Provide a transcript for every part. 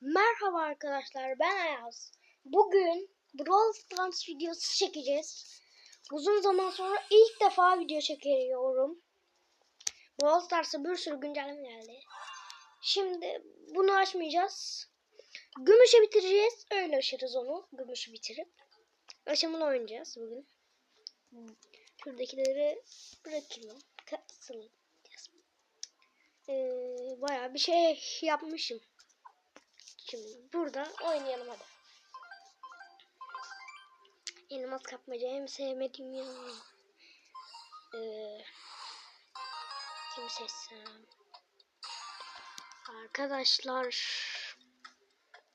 Merhaba arkadaşlar ben Ayaz. Bugün Brawl Stars videosu çekeceğiz. Uzun zaman sonra ilk defa video çekiyorum. Brawl Stars'a bir sürü güncelleme geldi. Şimdi bunu açmayacağız. Gümüşü bitireceğiz. Öyle aşırız onu. Gümüşü bitirip. Aşamalı oynayacağız bugün. Şuradakileri bırakayım. Kasılacağız. Ee, bayağı bir şey yapmışım. Şimdi burada oynayalım hadi. Elmas kapmaca en sevmediğim yanı. Ee, kim seçsem? Arkadaşlar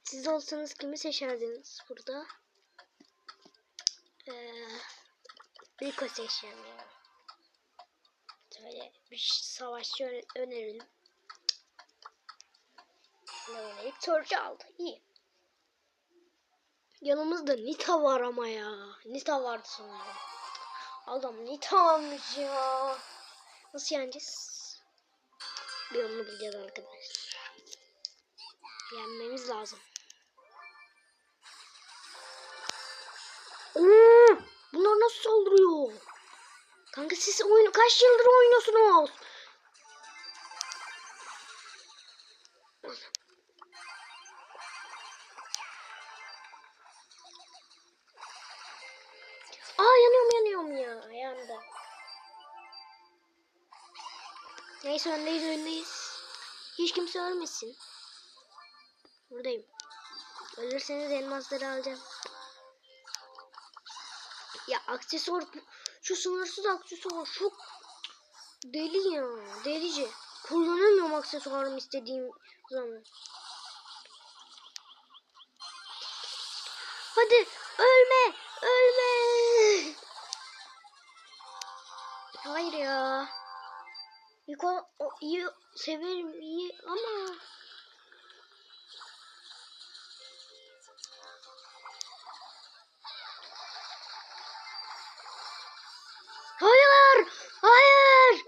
siz olsanız kimi seçerdiniz burada? Ee, Rico seçeceğim ya. Şöyle bir savaşçı öne- önerelim. Ne oynayıp Torcu aldı. İyi. Yanımızda Nita var ama ya. Nita vardı sanırım. Adam Nita almış ya. Nasıl yeneceğiz? Bir yolunu bulacağız arkadaşlar. Yenmemiz lazım. Oo, bunlar nasıl saldırıyor? Kanka siz oyunu kaç yıldır oynuyorsunuz? Aa yanıyorum yanıyorum ya. Yandı. Neyse öndeyiz öndeyiz. Hiç kimse ölmesin. Buradayım. Ölürseniz elmasları alacağım. Ya aksesuar şu sınırsız aksesuar çok deli ya delice. Kullanamıyorum aksesuarımı istediğim zaman. Hadi ölme ölme. Hayır ya. Yuko o iyi severim iyi ama Hayır! Hayır!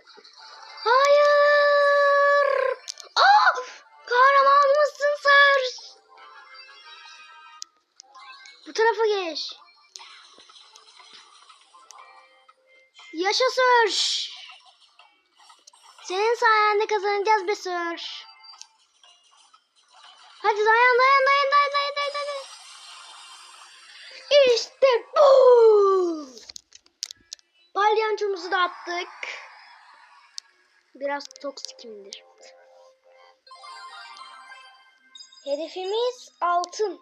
Hayır! Aa! Kahraman mısın sen? Bu tarafa geç. Yaşa Sör. Senin sayende kazanacağız be Sör. Hadi dayan dayan dayan dayan dayan dayan. dayan. İşte bu. Palyançomuzu da attık. Biraz toksikimdir. Hedefimiz altın.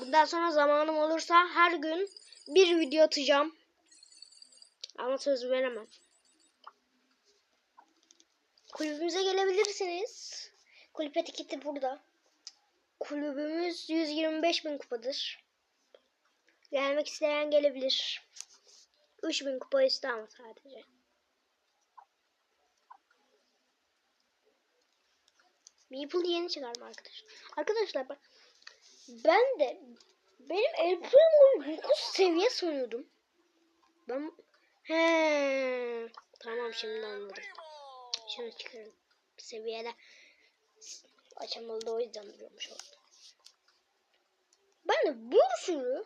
Bundan sonra zamanım olursa her gün bir video atacağım. Ama söz veremem. Kulübümüze gelebilirsiniz. Kulüp etiketi burada. Kulübümüz 125 bin kupadır. Gelmek isteyen gelebilir. 3000 kupa ister ama sadece. Meeple yeni çıkardım arkadaşlar. Arkadaşlar bak ben de benim El Primo'yu 9 seviye sanıyordum. Ben he tamam şimdi anladım. Şunu çıkaralım. Seviyede açamalı o yüzden duruyormuş orada. Ben de bir sürü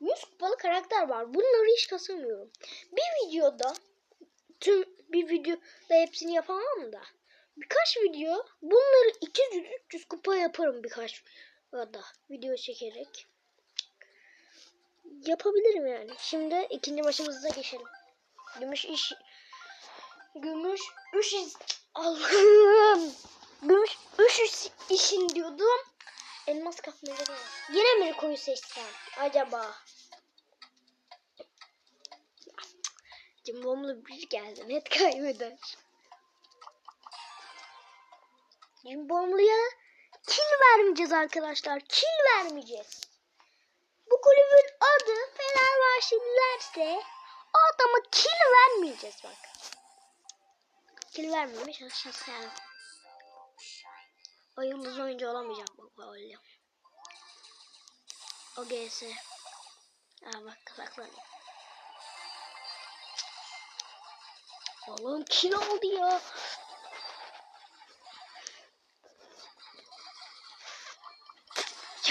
100 kupalı karakter var. Bunları hiç kasamıyorum. Bir videoda tüm bir videoda hepsini yapamam da birkaç video bunları 200-300 kupa yaparım birkaç da video çekerek. Yapabilirim yani. Şimdi ikinci maçımıza geçelim. Gümüş iş Gümüş üç iş Allah'ım. Gümüş üç iş işin diyordum. Elmas kapmaca var. Yine mi Rico'yu seçsem acaba? Cimbomlu bir geldi. Net kaybeder. Cimbomlu'ya kill vermeyeceğiz arkadaşlar. Kill vermeyeceğiz. Bu kulübün adı Fenerbahçelilerse o adama kill vermeyeceğiz bak. Kill vermemeye çalışacağız yani. O yıldız oyuncu olamayacak bak öyle. O GS. Aa bak saklanıyor. Oğlum kill oldu ya.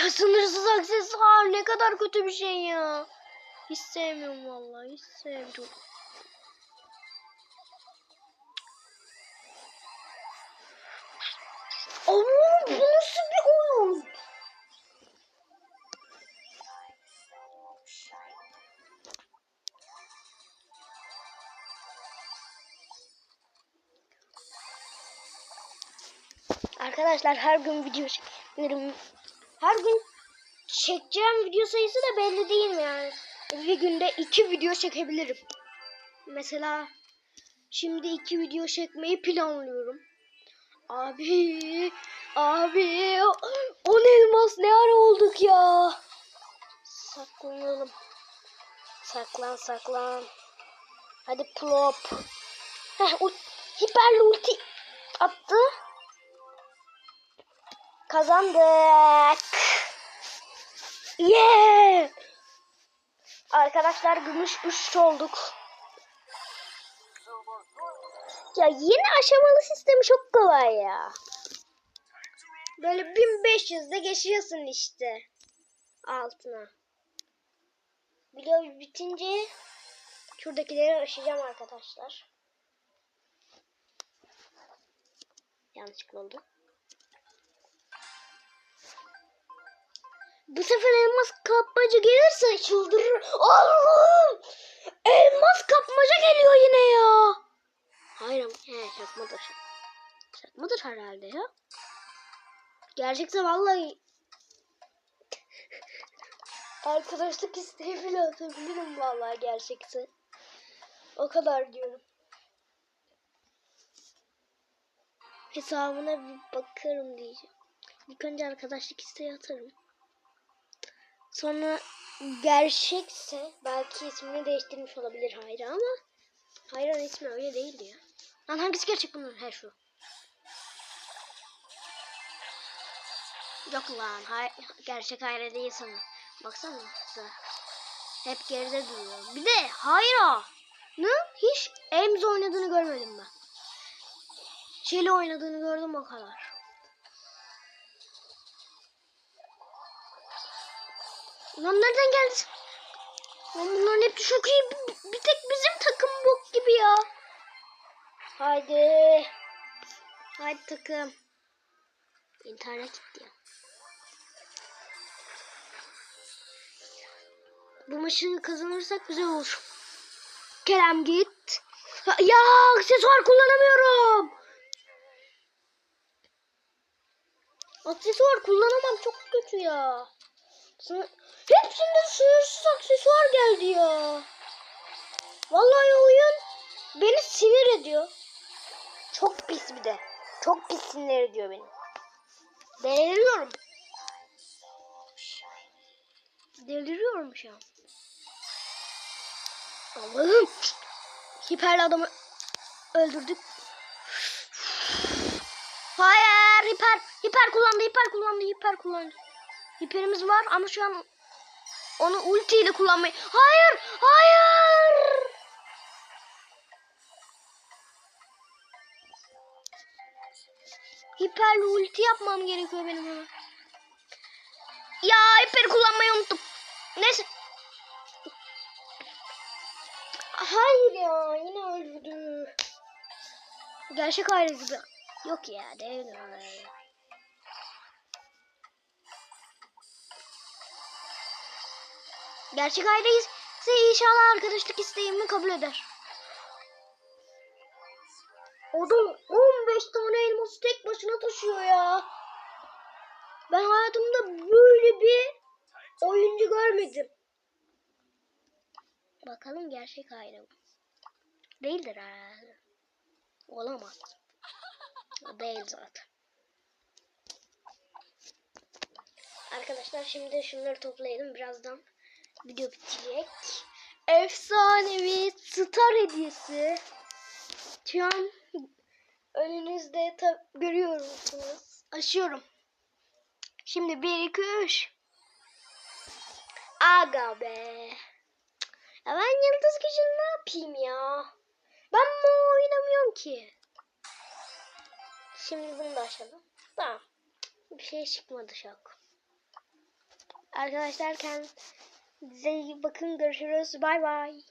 Ya sınırsız aksesuar ne kadar kötü bir şey ya. Hiç sevmiyorum vallahi hiç sevmiyorum. Allah'ım bu nasıl bir oyun? Arkadaşlar her gün video çekerim. Her gün çekeceğim video sayısı da belli değil mi yani? Bir günde iki video çekebilirim. Mesela şimdi iki video çekmeyi planlıyorum. Abi, abi, on elmas ne ara olduk ya? Saklanalım. Saklan, saklan. Hadi plop. Heh, hiperli ulti attı. Kazandık. Yeah! Arkadaşlar gümüş 3 olduk. Ya yeni aşamalı sistemi çok kolay ya. Böyle 1500'de geçiyorsun işte. Altına. Video bitince şuradakileri aşacağım arkadaşlar. Yanlışlıkla oldu. Bu sefer elmas kapmaca gelirse çıldırır. Allah'ım! Elmas kapmaca geliyor yine ya. Hayır he şakmadır. Şakmadır herhalde ya. Gerçekse vallahi arkadaşlık isteği bile atabilirim vallahi gerçekse. O kadar diyorum. Hesabına bir bakarım diyeceğim. İlk önce arkadaşlık isteği atarım. Sonra gerçekse belki ismini değiştirmiş olabilir Hayra ama Hayra'nın ismi öyle değildi ya. Lan hangisi gerçek bunun? He şu. Yok lan. Hay gerçek Hayra değil sana. Baksana. size. Hep geride duruyor. Bir de Hayra'nın hiç Ems oynadığını görmedim ben. Shelly oynadığını gördüm o kadar. Lan nereden geldi? Lan bunların hepsi çok iyi. Bir, tek bizim takım bok gibi ya. Haydi. Haydi takım. İnternet gitti ya. Bu maçı kazanırsak güzel olur. Kerem git. Ya aksesuar kullanamıyorum. Aksesuar kullanamam çok kötü ya. Sınır... Hepsinde sınırsız aksesuar geldi ya. Vallahi oyun beni sinir ediyor. Çok pis bir de. Çok pis sinir ediyor beni. Deliriyorum. Deliriyorum şu an. Allah'ım. Hiperli adamı öldürdük. Hayır hiper hiper kullandı hiper kullandı hiper kullandı. Hiperimiz var ama şu an onu ulti ile kullanmayı. Hayır hayır. Hiperli ulti yapmam gerekiyor benim ona. Ya hiper kullanmayı unuttum. Neyse. Hayır ya yine öldürdü. Gerçek gibi. Yok ya değil öyle. Gerçek aileyiz. Size inşallah arkadaşlık isteğimi kabul eder. Adam 15 tane elması tek başına taşıyor ya. Ben hayatımda böyle bir oyuncu görmedim. Bakalım gerçek aile mi? Değildir herhalde. Olamaz. O Değil zaten. Arkadaşlar şimdi şunları toplayalım. Birazdan video bitecek. Efsanevi star hediyesi. Şu an önünüzde görüyorsunuz. Açıyorum. Şimdi 1 2 3. Aga be. Ya ben yıldız gücünü ne yapayım ya? Ben bu oynamıyorum ki. Şimdi bunu da açalım. Tamam. Bir şey çıkmadı şak. Arkadaşlar kendinize iyi bakın. Görüşürüz. Bay bay.